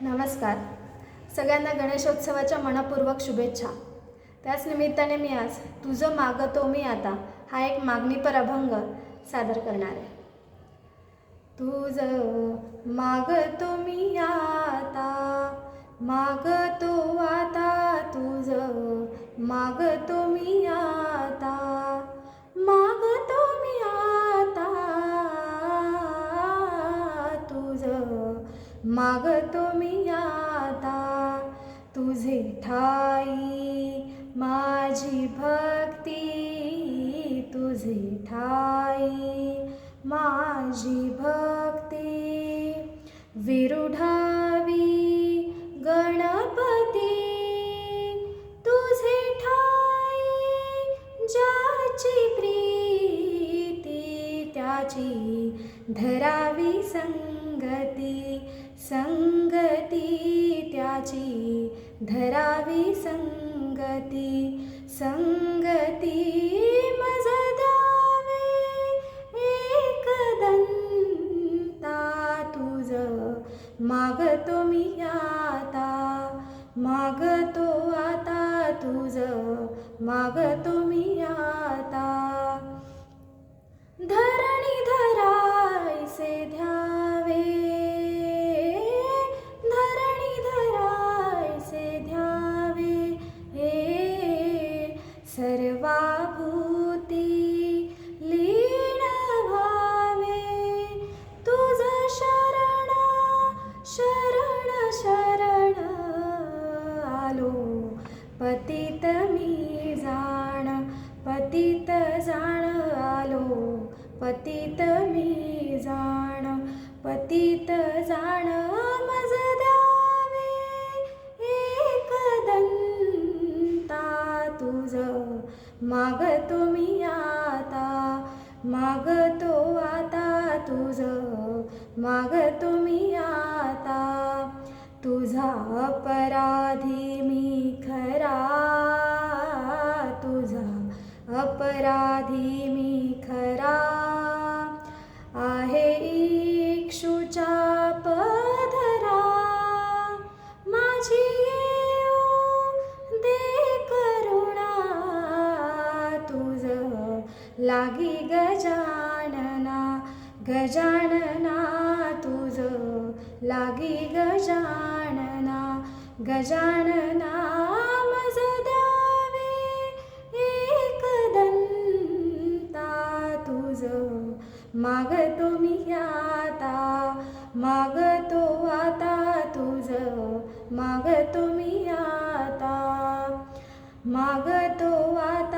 नमस्कार. सगळ्यांना गणेशोत्सवाच्या मनपूर्वक शुभेच्छा. त्याच निमित्ताने मी आज तुझं मागतो मी आता हा एक मागणीपर अभंग सादर करणार आहे. तुझं मागतो मी आता मागतो आता तुझं मागतो मागतो मी आता तुझे ठाई माझी भक्ती तुझे ठाई माझी भक्ती. विरुढावी गणपती तुझे ठाई ज्याची प्रीती त्याची धरावी संगती. संगती त्याची धरावी संगती संगती मज एकदंता तुझ मागतो मी आता मागतो आता तुझ मागतो मी आता शरण आलो. पतित मी जाण पतित जाण आलो. पतित मी जाण पतित जाण मज द्यावे एकदंता तुझ मागतो मी आता मागतो आता तुझ मागतो तुझा अपराधी मी खरा तुझा अपराधी मी खरा. आहे इक्षुचा पधरा माझी दे करुणा. तुझ लागी गजानना गजानना तू लागी गजानना गजानना मजदावे एक दंता तुझ. मागतो मी आता मागतो आता तुझ. मागतो मी आता मागतो आता